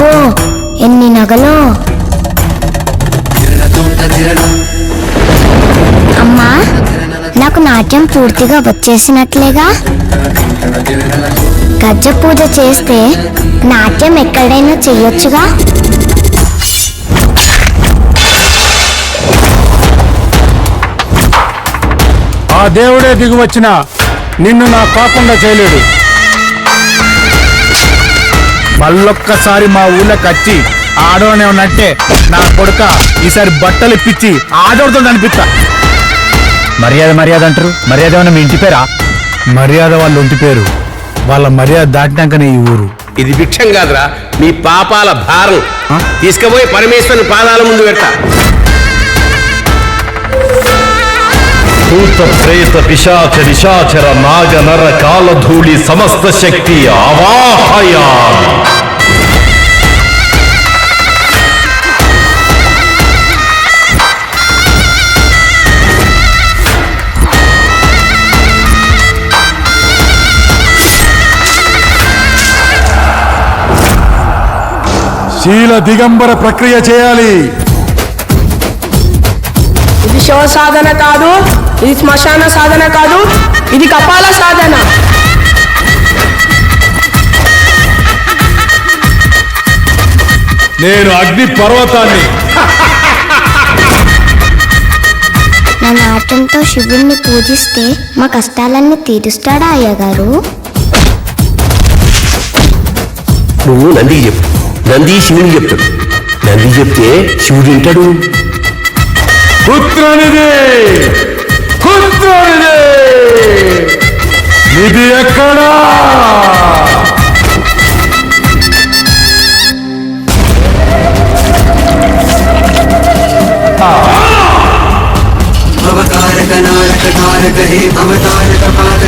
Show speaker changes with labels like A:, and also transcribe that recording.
A: అబ్బో ఎన్ని నగలో? అమ్మా నాకు నాట్యం పూర్తిగా వచ్చేసినట్లేగా? గజ్జ పూజ చేస్తే నాట్యం ఎక్కడైనా చెయ్యొచ్చుగా?
B: ఆ దేవుడే దిగువచ్చిన నిన్ను నా కాకుండా చేయలేడు. మళ్ళొక్కసారి మా ఊళ్ళోకి వచ్చి ఆడోనే ఉన్నట్టే నా కొడుక ఈసారి బట్టలు ఇప్పించి ఆడోడుతో అనిపిస్తా.
C: మర్యాద మర్యాద అంటారు? మర్యాద ఏమన్నా మీ ఇంటి పేరా?
B: మర్యాద వాళ్ళ ఒంటి పేరు. వాళ్ళ మర్యాద దాటినాకనే ఈ ఊరు.
D: ఇది భిక్షం కాదురా మీ పాపాల భారం. తీసుకుపోయి పరమేశ్వరుని పాదాల ముందు పెడతా.
E: భూత ప్రేత పిశాచ నిశాచర నాగ నర కాలధూళి సమస్త శక్తి అవాహయా
B: శీల దిగంబర ప్రక్రియ చేయాలి.
F: శవ సాధన కాదు ఇది శ్మశాన సాధన కాదు ఇది కపాల సాధన.
B: నేను అగ్ని పర్వతాన్ని.
A: నా నాట్యంతో శివుణ్ణి పూజిస్తే మా కష్టాలన్నీ తీరుస్తాడా అయ్యగారు?
D: నువ్వు నందికి చెప్పు నంది శివుని చెప్తాడు. నంది చెప్తే శివుడు వింటాడు.
B: కుత్రనిది కుత్రనిది ఇది ఎక్కడా?
G: అవతారక నారక తారక హే అవతారక పాద